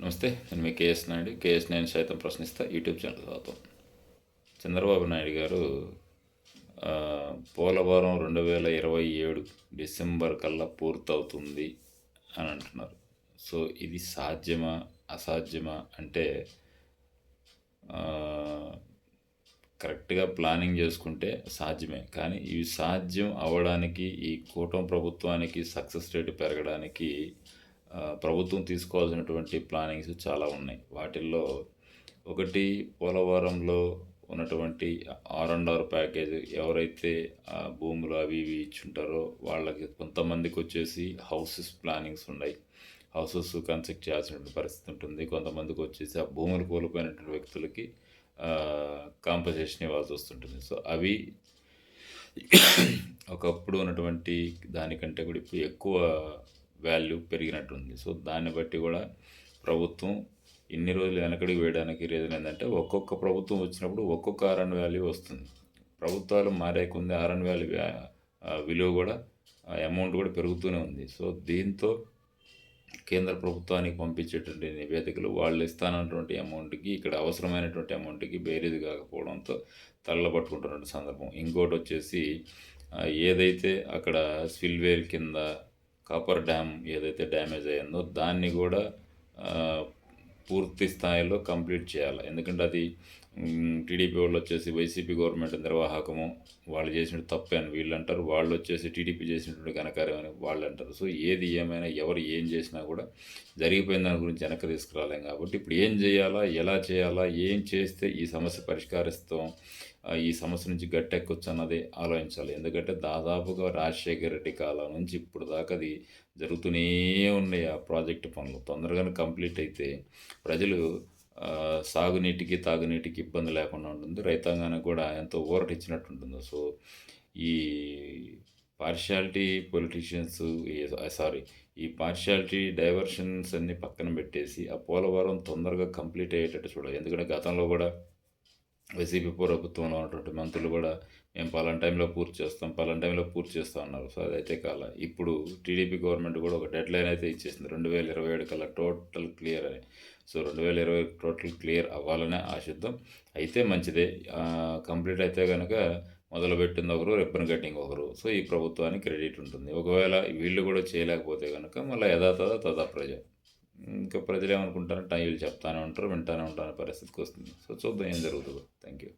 నమస్తే నేను మీ KS Naidu. KS నేను సైతం ప్రశ్నిస్తా. యూట్యూబ్ ఛానల్ స్వాగతం. చంద్రబాబు నాయుడు గారు పోలవరం రెండు వేల ఇరవై ఏడు డిసెంబర్ కల్లా పూర్తవుతుంది అని అంటున్నారు. సో ఇది సాధ్యమా? అసాధ్యమా? అంటే కరెక్ట్గా ప్లానింగ్ చేసుకుంటే సాధ్యమే. కానీ ఇవి సాధ్యం అవ్వడానికి ఈ కూటమి ప్రభుత్వానికి సక్సెస్ రేట్ పెరగడానికి ప్రభుత్వం తీసుకోవాల్సినటువంటి ప్లానింగ్స్ చాలా ఉన్నాయి. వాటిల్లో ఒకటి పోలవరంలో ఉన్నటువంటి ఆర్ అండ్ ఆర్ ప్యాకేజ్ ఎవరైతే భూములు అవి ఇవి ఇచ్చుంటారో వాళ్ళకి కొంతమందికి వచ్చేసి హౌసెస్ ప్లానింగ్స్ ఉన్నాయి. హౌసెస్ కన్స్ట్రక్ట్ చేయాల్సినటువంటి పరిస్థితి ఉంటుంది. కొంతమందికి వచ్చేసి ఆ భూములు కోల్పోయినటువంటి వ్యక్తులకి కాంపన్సేషన్ ఇవ్వాల్సి వస్తుంటుంది. సో అవి ఒకప్పుడు ఉన్నటువంటి దానికంటే కూడా ఇప్పుడు ఎక్కువ వాల్యూ పెరిగినట్టుంది. సో దాన్ని బట్టి కూడా ప్రభుత్వం ఇన్ని రోజులు వెనకడికి వేయడానికి రీజన్ ఏంటంటే ఒక్కొక్క ప్రభుత్వం వచ్చినప్పుడు ఒక్కొక్క ఆర్ఎన్ వాల్యూ వస్తుంది. ప్రభుత్వాలు మారే కొంది ఆర్ఎన్ వాల్యూ విలువ కూడా అమౌంట్ కూడా పెరుగుతూనే ఉంది. సో దీంతో కేంద్ర ప్రభుత్వానికి పంపించేటువంటి నివేదికలు వాళ్ళు ఇస్తానటువంటి అమౌంట్కి ఇక్కడ అవసరమైనటువంటి అమౌంట్కి బేరీది కాకపోవడంతో తల్లబట్టుకుంటున్న సందర్భం. ఇంకోటి వచ్చేసి ఏదైతే అక్కడ స్పిల్వేర్ కింద కాపర్ డ్యామ్ ఏదైతే డ్యామేజ్ అయ్యిందో దాన్ని కూడా పూర్తి స్థాయిలో కంప్లీట్ చేయాలి. ఎందుకంటే అది టీడీపీ వాళ్ళు వచ్చేసి వైసీపీ గవర్నమెంట్ నిర్వాహకము వాళ్ళు చేసిన తప్పే అని వీళ్ళు అంటారు. వాళ్ళు వచ్చేసి టీడీపీ చేసినటువంటి ఘనకార్యం అని వాళ్ళు అంటారు. సో ఏది ఏమైనా ఎవరు ఏం చేసినా కూడా జరిగిపోయిన దాని గురించి వెనక్కి తీసుకురాలేం కాబట్టి ఇప్పుడు ఏం చేయాలా ఎలా చేయాలా ఏం చేస్తే ఈ సమస్య పరిష్కరిస్తాం ఈ సమస్య నుంచి గట్టెక్కొచ్చు అన్నది ఆలోచించాలి. ఎందుకంటే దాదాపుగా రాజశేఖర రెడ్డి కాలం నుంచి ఇప్పుడు దాకా అది జరుగుతూనే ఉన్నాయి ఆ ప్రాజెక్టు పనులు. తొందరగానే కంప్లీట్ అయితే ప్రజలు సాగునీటికి తాగునీటికి ఇబ్బంది లేకుండా ఉంటుంది. రైతాంగానికి కూడా ఎంతో ఊరట ఇచ్చినట్టు ఉంటుంది సో ఈ పార్షియాలిటీ పొలిటీషియన్స్ సారీ ఈ పార్షియాలిటీ డైవర్షన్స్ అన్ని పక్కన పెట్టేసి ఆ పోలవరం తొందరగా కంప్లీట్ అయ్యేటట్టు చూడాలి. ఎందుకంటే గతంలో కూడా వైసీపీ ప్రభుత్వంలో ఉన్నటువంటి మంత్రులు కూడా మేము పలానా టైంలో పూర్తి చేస్తాం పలానా టైంలో పూర్తి చేస్తాం అన్నారు. సో అదైతే కాల ఇప్పుడు టీడీపీ గవర్నమెంట్ కూడా ఒక డెడ్ లైన్ అయితే ఇచ్చేసింది. రెండు వేల ఇరవై ఏడు కల్లా టోటల్ క్లియర్ అని. సో రెండు వేల ఇరవై టోటల్ క్లియర్ అవ్వాలనే ఆశిద్దాం. అయితే మంచిదే. కంప్లీట్ అయితే కనుక మొదలుపెట్టింది ఒకరు రిబ్బన్ కటింగ్ ఒకరు. సో ఈ ప్రభుత్వానికి క్రెడిట్ ఉంటుంది. ఒకవేళ వీళ్ళు కూడా చేయలేకపోతే కనుక మళ్ళీ యథాతథ తదా ప్రజ ఇంకా ప్రజలు ఏమనుకుంటారంటే వీళ్ళు చెప్తానే ఉంటారు వింటానే ఉంటారు అనే పరిస్థితికి వస్తుంది. సో చూద్దాం ఏం జరుగుతుందో. Thank you